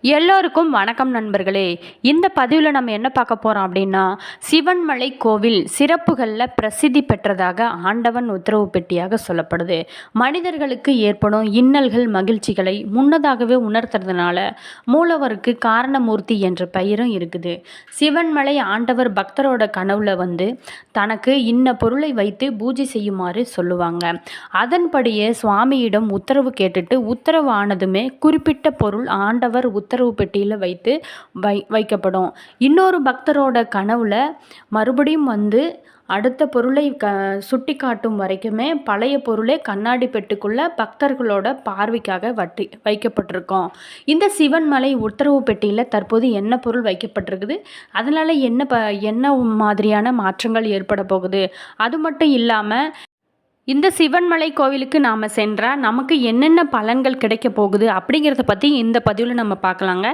எல்லோருக்கும் வணக்கம் நண்பர்களே. இந்த பதிவில் நம்ம என்ன பார்க்க போகிறோம் அப்படின்னா சிவன்மலை கோவில் சிறப்புகளில் பிரசித்தி பெற்றதாக ஆண்டவன் உத்தரவு பெட்டியாக சொல்லப்படுது. மனிதர்களுக்கு ஏற்படும் இன்னல்கள் மகிழ்ச்சிகளை முன்னதாகவே உணர்த்துறதுனால மூலவருக்கு காரணமூர்த்தி என்ற பெயரும் இருக்குது. சிவன்மலை ஆண்டவர் பக்தரோட கனவுல வந்து தனக்கு இன்ன பொருளை வைத்து பூஜை செய்யுமாறு சொல்லுவாங்க. அதன்படியே சுவாமியிடம் உத்தரவு கேட்டுட்டு உத்தரவு ஆனதுமே குறிப்பிட்ட பொருள் ஆண்டவர் உத்தரவு பெட்டியில் வைத்து வை வைக்கப்படும். இன்னொரு பக்தரோட கனவுல மறுபடியும் வந்து அடுத்த பொருளை க சுட்டி காட்டும் வரைக்குமே பழைய பொருளே கண்ணாடி பெட்டுக்குள்ள பக்தர்களோட பார்வைக்காக வட்டி வைக்கப்பட்டிருக்கோம். இந்த சிவன் மலை உத்தரவு பெட்டியில் தற்போது என்ன பொருள் வைக்கப்பட்டிருக்குது? அதனால் என்ன ப என்ன மாதிரியான மாற்றங்கள் ஏற்பட போகுது? அது மட்டும் இல்லாமல் இந்த சிவன்மலை கோவிலுக்கு நாம் சென்றால் நமக்கு என்னென்ன பலன்கள் கிடைக்க போகுது அப்படிங்கிறத பற்றி இந்த பதிவில் நம்ம பார்க்கலாங்க.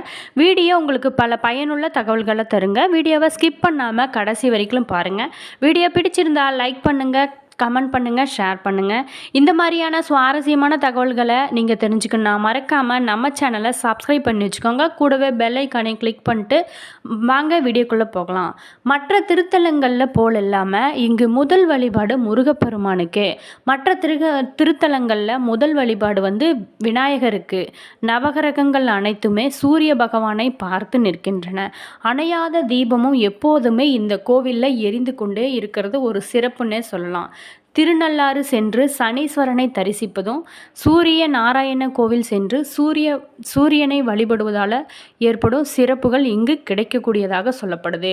வீடியோ உங்களுக்கு பல பயனுள்ள தகவல்களை தருங்க. வீடியோவை ஸ்கிப் பண்ணாமல் கடைசி வரைக்கும் பாருங்கள் வீடியோ பிடிச்சிருந்தா லைக் பண்ணுங்கள் கமெண்ட் பண்ணுங்கள் ஷேர் பண்ணுங்கள் இந்த மாதிரியான சுவாரஸ்யமான தகவல்களை நீங்கள் தெரிஞ்சுக்கணும் மறக்காமல் நம்ம சேனலை சப்ஸ்கிரைப் பண்ணி வச்சுக்கோங்க. கூடவே பெல் ஐக்கானை கிளிக் பண்ணிட்டு வாங்க வீடியோக்குள்ளே போகலாம். மற்ற திருத்தலங்களில் போல் இல்லாமல் இங்கு முதல் வழிபாடு முருகப்பெருமானுக்கு. மற்ற திருக திருத்தலங்களில் முதல் வழிபாடு வந்து விநாயகருக்கு. நவகிரகங்கள் அனைத்துமே சூரிய பகவானை பார்த்து நிற்கின்றன. அணையாத தீபமும் எப்போதுமே இந்த கோவிலில் எரிந்து கொண்டே இருக்கிறது ஒரு சிறப்புன்னே சொல்லலாம். திருநள்ளாறு சென்று சனீஸ்வரனை தரிசிப்பதும் சூரிய நாராயண கோவில் சென்று சூரிய சூரியனை வழிபடுவதால் ஏற்படும் சிறப்புகள் இங்கு கிடைக்கக்கூடியதாக சொல்லப்படுது.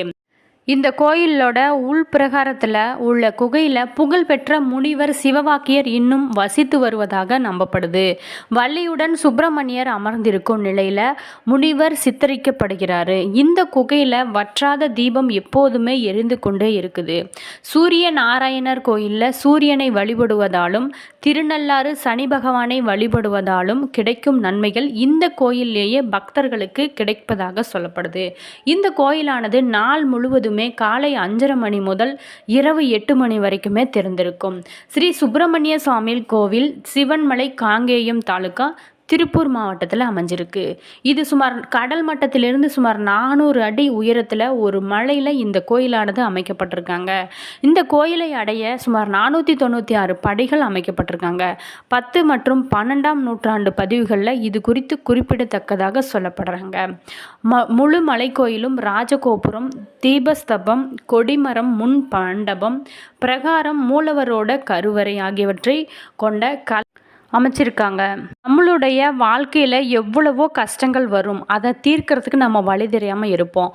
இந்த கோயிலோட உள்பிரகாரத்தில் உள்ள குகையில் புகழ்பெற்ற முனிவர் சிவவாக்கியர் இன்னும் வசித்து வருவதாக நம்பப்படுது. வள்ளியுடன் சுப்பிரமணியர் அமர்ந்திருக்கும் நிலையில் முனிவர் சித்தரிக்கப்படுகிறாரு. இந்த குகையில் வற்றாத தீபம் எப்போதுமே எரிந்து கொண்டே இருக்குது. சூரிய நாராயணர் கோயிலில் சூரியனை வழிபடுவதாலும் திருநள்ளாறு சனி பகவானை வழிபடுவதாலும் கிடைக்கும் நன்மைகள் இந்த கோயிலேயே பக்தர்களுக்கு கிடைப்பதாக சொல்லப்படுது. இந்த கோயிலானது நாள் முழுவதுமே காலை அஞ்சரை மணி முதல் இரவு எட்டு மணி வரைக்குமே திறந்திருக்கும். ஸ்ரீ சுப்பிரமணிய சுவாமி கோவில் சிவன்மலை காங்கேயம் தாலுகா திருப்பூர் மாவட்டத்தில் அமைஞ்சிருக்கு. இது சுமார் கடல் மட்டத்திலிருந்து சுமார் நானூறு அடி உயரத்தில் ஒரு மலையில் இந்த கோயிலானது அமைக்கப்பட்டிருக்காங்க. இந்த கோயிலை அடைய சுமார் நானூற்றி தொண்ணூற்றி ஆறு படிகள் அமைக்கப்பட்டிருக்காங்க. பத்து மற்றும் பன்னெண்டாம் நூற்றாண்டு பதிவுகளில் இது குறித்து குறிப்பிடத்தக்கதாக சொல்லப்படுறாங்க. ம முழு மலைக்கோயிலும் ராஜகோபுரம் தீபஸ்தபம் கொடிமரம் முன் மண்டபம் பிரகாரம் மூலவரோட கருவறை ஆகியவற்றை கொண்ட கல அமைச்சிருக்காங்க. நம்மளுடைய வாழ்க்கையில் எவ்வளவோ கஷ்டங்கள் வரும். அதை தீர்க்கிறதுக்கு நம்ம வழி தெரியாமல் இருப்போம்.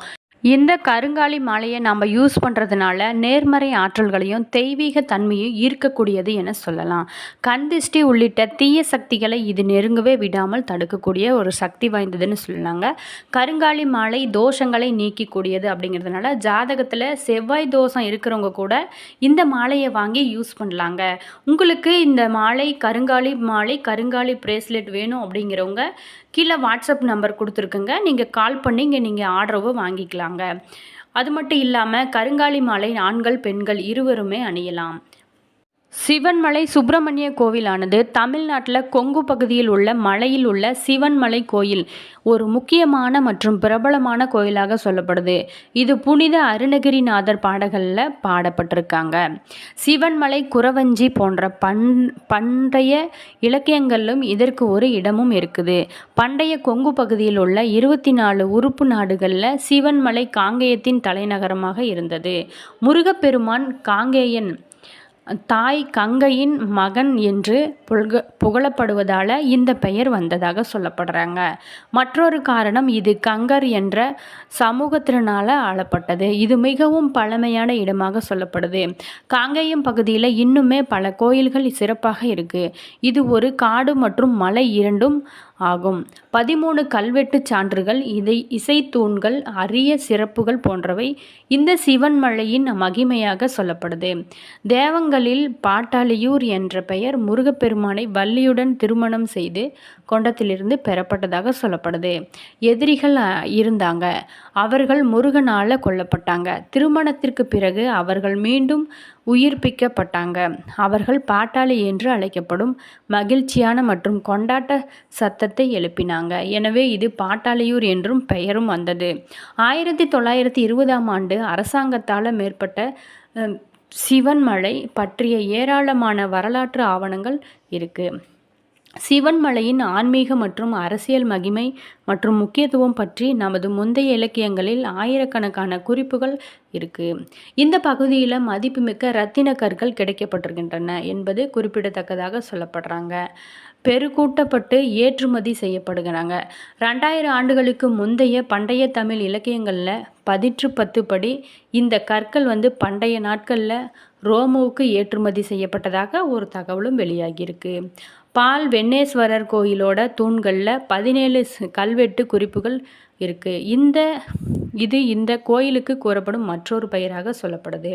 இந்த கருங்காலி மாலையை நம்ம யூஸ் பண்ணுறதுனால நேர்மறை ஆற்றல்களையும் தெய்வீக தன்மையும் ஈர்க்கக்கூடியது என சொல்லலாம். கந்திஷ்டி உள்ளிட்ட தீய சக்திகளை இது நெருங்கவே விடாமல் தடுக்கக்கூடிய ஒரு சக்தி வாய்ந்ததுன்னு சொல்லலாங்க கருங்காலி மாலை தோஷங்களை நீக்கக்கூடியது அப்படிங்கிறதுனால ஜாதகத்தில் செவ்வாய் தோஷம் இருக்கிறவங்க கூட இந்த மாலையை வாங்கி யூஸ் பண்ணலாங்க. உங்களுக்கு இந்த மாலை கருங்காலி மாலை கருங்காலி பிரேஸ்லெட் வேணும் அப்படிங்கிறவங்க கீழே வாட்ஸ்அப் நம்பர் கொடுத்துருக்குங்க. நீங்கள் கால் பண்ணி இங்கே நீங்கள் ஆர்டரவை வாங்கிக்கலாங்க. அது மட்டும் இல்லாமல் கருங்காலி மாலை ஆண்கள் பெண்கள் இருவருமே அணியலாம். சிவன்மலை சுப்பிரமணிய கோவிலானது தமிழ்நாட்டில் கொங்கு பகுதியில் உள்ள மலையில் உள்ள சிவன்மலை கோயில் ஒரு முக்கியமான மற்றும் பிரபலமான கோயிலாக சொல்லப்படுது. இது புனித அருணகிரிநாதர் பாடல்களில் பாடப்பட்டிருக்காங்க. சிவன்மலை குறவஞ்சி போன்ற பண் பண்டைய இலக்கியங்களிலும் இதற்கு ஒரு இடமும் இருக்குது. பண்டைய கொங்கு பகுதியில் உள்ள இருபத்தி நாலு உறுப்பு நாடுகளில் சிவன்மலை காங்கேயத்தின் தலைநகரமாக இருந்தது. முருகப்பெருமான் காங்கேயன் தாய் கங்கையின் மகன் என்று புகழ புகழப்படுவதால் இந்த பெயர் வந்ததாக சொல்லப்படுறாங்க. மற்றொரு காரணம் இது கங்கர் என்ற சமூகத்தினால் ஆளப்பட்டது. இது மிகவும் பழமையான இடமாக சொல்லப்படுது. காங்கேயம் பகுதியில் இன்னுமே பல கோயில்கள் சிறப்பாக இருக்குது இது ஒரு காடு மற்றும் மலை இரண்டும் ஆகும். பதிமூணு கல்வெட்டு சான்றுகள் இதை இசைத்தூண்கள் அரிய சிறப்புகள் போன்றவை இந்த சிவன் மலையின் மகிமையாக சொல்லப்படுது. தேவங்களில் பாட்டாளியூர் என்ற பெயர் முருகப்பெருமானை வள்ளியுடன் திருமணம் செய்து கொண்டத்திலிருந்து பெறப்பட்டதாக சொல்லப்படுது. எதிரிகள் இருந்தாங்க. அவர்கள் முருகனால் கொல்லப்பட்டாங்க. திருமணத்திற்கு பிறகு அவர்கள் மீண்டும் உயிர்ப்பிக்கப்பட்டாங்க. அவர்கள் பாட்டாளி என்று அழைக்கப்படும் மகிழ்ச்சியான மற்றும் கொண்டாட்ட சத்தத்தை எழுப்பினாங்க. எனவே இது பாட்டாளியூர் என்றும் பெயரும் வந்தது. ஆயிரத்தி தொள்ளாயிரத்தி இருபதாம் ஆண்டு அரசாங்கத்தால் மேற்பட்ட சிவன்மலை பற்றிய ஏராளமான வரலாற்று ஆவணங்கள் இருக்குது சிவன்மலையின் ஆன்மீக மற்றும் அரசியல் மகிமை மற்றும் முக்கியத்துவம் பற்றி நமது முந்தைய இலக்கியங்களில் ஆயிரக்கணக்கான குறிப்புகள் இருக்கு. இந்த பகுதியில் மதிப்புமிக்க ரத்தின கற்கள் கிடைக்கப்பட்டிருக்கின்றன என்பது குறிப்பிடத்தக்கதாக சொல்லப்படுறாங்க. பெருக்கூட்டப்பட்டு ஏற்றுமதி செய்யப்படுகிறாங்க. ரெண்டாயிரம் ஆண்டுகளுக்கு முந்தைய பண்டைய தமிழ் இலக்கியங்களில் பதிற்று பத்து படி இந்த கற்கள் வந்து பண்டைய நாட்களில் ரோமுவுக்கு ஏற்றுமதி செய்யப்பட்டதாக ஒரு தகவலும் வெளியாகியிருக்கு. பால் வெண்ணேஸ்வரர் கோயிலோட தூண்களில் பதினேழு கல்வெட்டு குறிப்புகள் இருக்குது இந்த இது இந்த கோயிலுக்கு கூறப்படும் மற்றொரு பெயராக சொல்லப்படுது.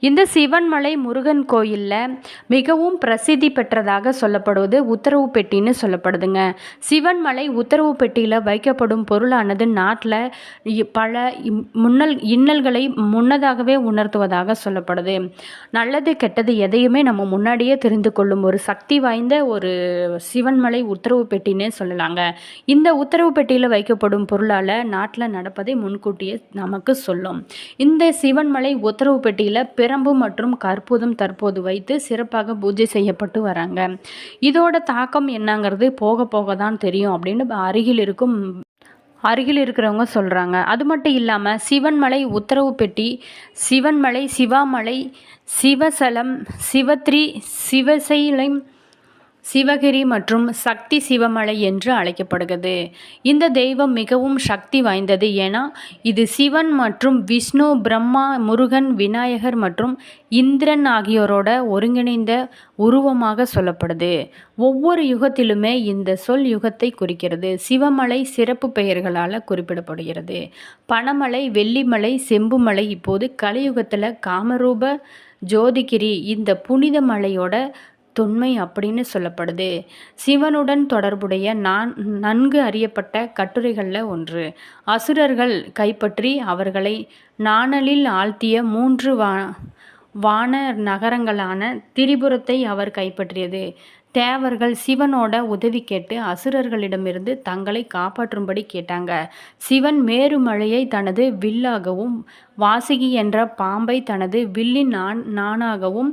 இந்த சிவன்மலை முருகன் கோயிலில் மிகவும் பிரசித்தி பெற்றதாக சொல்லப்படுவது உத்தரவு பெட்டின்னு சொல்லப்படுதுங்க. சிவன்மலை உத்தரவு பெட்டியில் வைக்கப்படும் பொருளானது நாட்டில் பல இம்- முன்னல் இன்னல்களை முன்னதாகவே உணர்த்துவதாக சொல்லப்படுது. நல்லது கெட்டது எதையுமே நம்ம முன்னாடியே தெரிந்து கொள்ளும் ஒரு சக்தி வாய்ந்த ஒரு சிவன்மலை உத்தரவு பெட்டின்னே சொல்லலாங்க. இந்த உத்தரவு பெட்டியில் வைக்கப்படும் பொருளால் நாட்டில் நடப்பதை முன்கூட்டியே நமக்கு சொல்லும். இந்த சிவன்மலை உத்தரவு பெட்டியில் பிரம்பு மற்றும் கற்பூதம் தற்போது வைத்து சிறப்பாக பூஜை செய்யப்பட்டு வராங்க. இதோட தாக்கம் என்னங்கிறது போக போக தான் தெரியும் அப்படின்னு அருகில் இருக்கும் அருகில் இருக்கிறவங்க சொல்கிறாங்க அது மட்டும் இல்லாமல் சிவன்மலை உத்தரவு பெட்டி சிவன்மலை சிவாமலை சிவசலம் சிவத்ரி சிவசைலம் சிவகிரி மற்றும் சக்தி சிவமலை என்று அழைக்கப்படுகிறது. இந்த தெய்வம் மிகவும் சக்தி வாய்ந்தது ஏன்னா இது சிவன் மற்றும் விஷ்ணு பிரம்மா முருகன் விநாயகர் மற்றும் இந்திரன் ஆகியோரோட ஒருங்கிணைந்த உருவமாக சொல்லப்படுது. ஒவ்வொரு யுகத்திலுமே இந்த சொல் யுகத்தை குறிக்கிறது. சிவமலை சிறப்பு பெயர்களால் குறிப்பிடப்படுகிறது. பணமலை வெள்ளிமலை செம்புமலை இப்போது கலியுகத்தில் காமரூப ஜோதிகிரி இந்த புனித மலையோட தொன்மை அப்படின்னு சொல்லப்படுது. சிவனுடன் தொடர்புடைய நான் நன்கு அறியப்பட்ட கட்டுரைகளில் ஒன்று. அசுரர்கள் கைப்பற்றி அவர்களை நாணலில் ஆழ்த்திய மூன்று வா வான நகரங்களான திரிபுரத்தை அவர் கைப்பற்றியது. தேவர்கள் சிவனோட உதவி கேட்டு அசுரர்களிடமிருந்து தங்களை காப்பாற்றும்படி கேட்டாங்க. சிவன் மேருமலையை தனது வில்லாகவும் வாசுகி என்ற பாம்பை தனது வில்லின் நான் நானாகவும்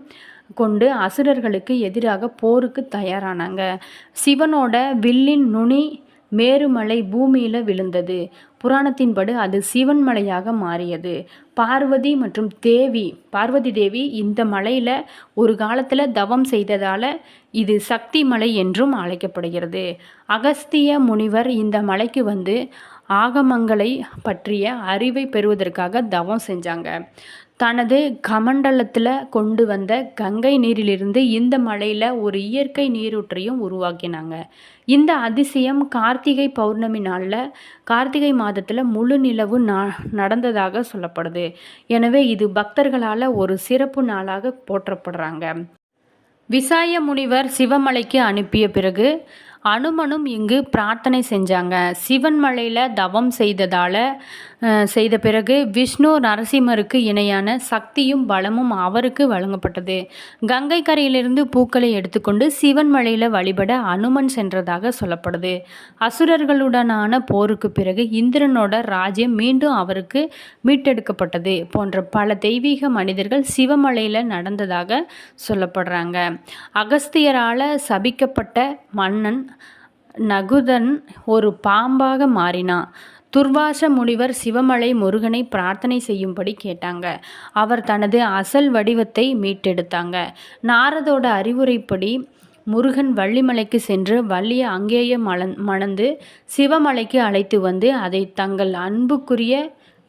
கொண்டு அசுரர்களுக்கு எதிராக போருக்கு தயாரானாங்க. சிவனோட வில்லின் நுனி மேருமலை பூமியில் விழுந்தது. புராணத்தின்படி அது சிவன் மலையாக மாறியது. பார்வதி மற்றும் தேவி பார்வதி தேவி இந்த மலையில் ஒரு காலத்தில் தவம் செய்ததால் இது சக்தி மலை என்றும் அழைக்கப்படுகிறது. அகஸ்திய முனிவர் இந்த மலைக்கு வந்து ஆகமங்களை பற்றிய அறிவை பெறுவதற்காக தவம் செஞ்சாங்க. தனது கமண்டலத்தில் கொண்டு வந்த கங்கை நீரிலிருந்து இந்த மலையில் ஒரு இயற்கை நீரூற்றையும் உருவாக்கினாங்க. இந்த அதிசயம் கார்த்திகை பௌர்ணமி நாளில் கார்த்திகை மாதத்தில் முழு நிலவு நடந்ததாக சொல்லப்படுது. எனவே இது பக்தர்களால் ஒரு சிறப்பு நாளாக போற்றப்படுறாங்க. விசாய முனிவர் சிவமலைக்கு அனுப்பிய பிறகு அனுமனும் இங்கு பிரார்த்தனை செஞ்சாங்க. சிவன் மலையில் தவம் செய்ததால் செய்த பிறகு விஷ்ணு நரசிம்மருக்கு இணையான சக்தியும் பலமும் அவருக்கு வழங்கப்பட்டது. கங்கை கரையிலிருந்து பூக்களை எடுத்துக்கொண்டு சிவன் மலையில் வழிபட அனுமன் சென்றதாக சொல்லப்படுது. அசுரர்களுடனான போருக்கு பிறகு இந்திரனோட ராஜ்யம் மீண்டும் அவருக்கு மீட்டெடுக்கப்பட்டது போன்ற பல தெய்வீக மனிதர்கள் சிவமலையில் நடந்ததாக சொல்லப்படுறாங்க. அகஸ்தியரால் சபிக்கப்பட்ட மன்னன் நகுதன் ஒரு பாம்பாக மாறினான். துர்வாச முனிவர் சிவமலை முருகனை பிரார்த்தனை செய்யும்படி கேட்டாங்க. அவர் தனது அசல் வடிவத்தை மீட்டெடுத்தாங்க. நாரதோட அறிவுரைப்படி முருகன் வள்ளிமலைக்கு சென்று வள்ளியை அங்கேயே மலன் மணந்து சிவமலைக்கு அழைத்து வந்து அதை தங்கள் அன்புக்குரிய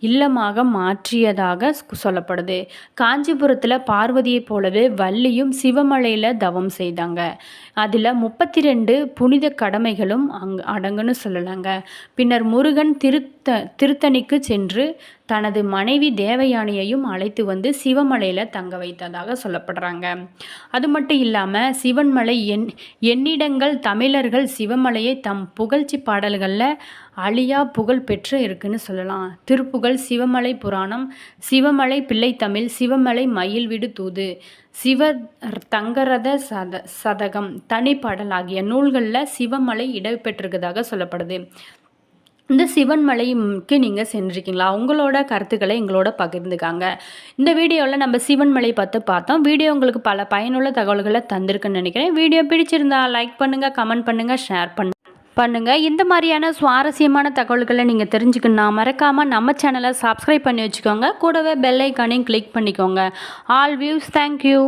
இல்லமாக மாற்றியதாக சொல்லப்படுது. காஞ்சிபுரத்தில் பார்வதியைப் போலவே வள்ளியும் சிவமலையில் தவம் செய்தாங்க. அதில் முப்பத்தி ரெண்டு புனித கடமைகளும் அங் அடங்குன்னு சொல்லலாங்க. பின்னர் முருகன் திருத்த திருத்தணிக்கு சென்று தனது மனைவி தேவயானியையும் அழைத்து வந்து சிவமலையில் தங்க வைத்ததாக சொல்லப்படுறாங்க. அது மட்டும் இல்லாமல் சிவன்மலை எண் எண்ணிடங்கள் தமிழர்கள் சிவமலையை தம் புகழ்ச்சி பாடல்களில் அழியா புகழ் பெற்று இருக்குன்னு சொல்லலாம். திருப்புகழ் சிவமலை புராணம் சிவமலை பிள்ளைத்தமிழ் சிவமலை மயில் விடு தூது சிவ தங்கரத சத சதகம் தனிப்பாடல் ஆகிய நூல்களில் சிவமலை இடம்பெற்றிருக்கதாக சொல்லப்படுது. இந்த சிவன்மலைக்கு நீங்கள் சென்றிருக்கீங்களா? உங்களோட கருத்துக்களை எங்களோட பகிர்ந்துக்காங்க. இந்த வீடியோவில் நம்ம சிவன்மலை பார்த்து பார்த்தோம். வீடியோ உங்களுக்கு பல பயனுள்ள தகவல்களை தந்திருக்குன்னு நினைக்கிறேன். வீடியோ பிடிச்சிருந்தா லைக் பண்ணுங்கள் கமெண்ட் பண்ணுங்கள் ஷேர் பண்ணுங்கள் பண்ணுங்கள் இந்த மாதிரியான சுவாரஸ்யமான தகவல்களை நீங்கள் தெரிஞ்சுக்கணுன்னா மறக்காமல் நம்ம சேனலை சப்ஸ்கிரைப் பண்ணி வச்சுக்கோங்க. கூடவே பெல் ஐக்கானையும் கிளிக் பண்ணிக்கோங்க. All views thank you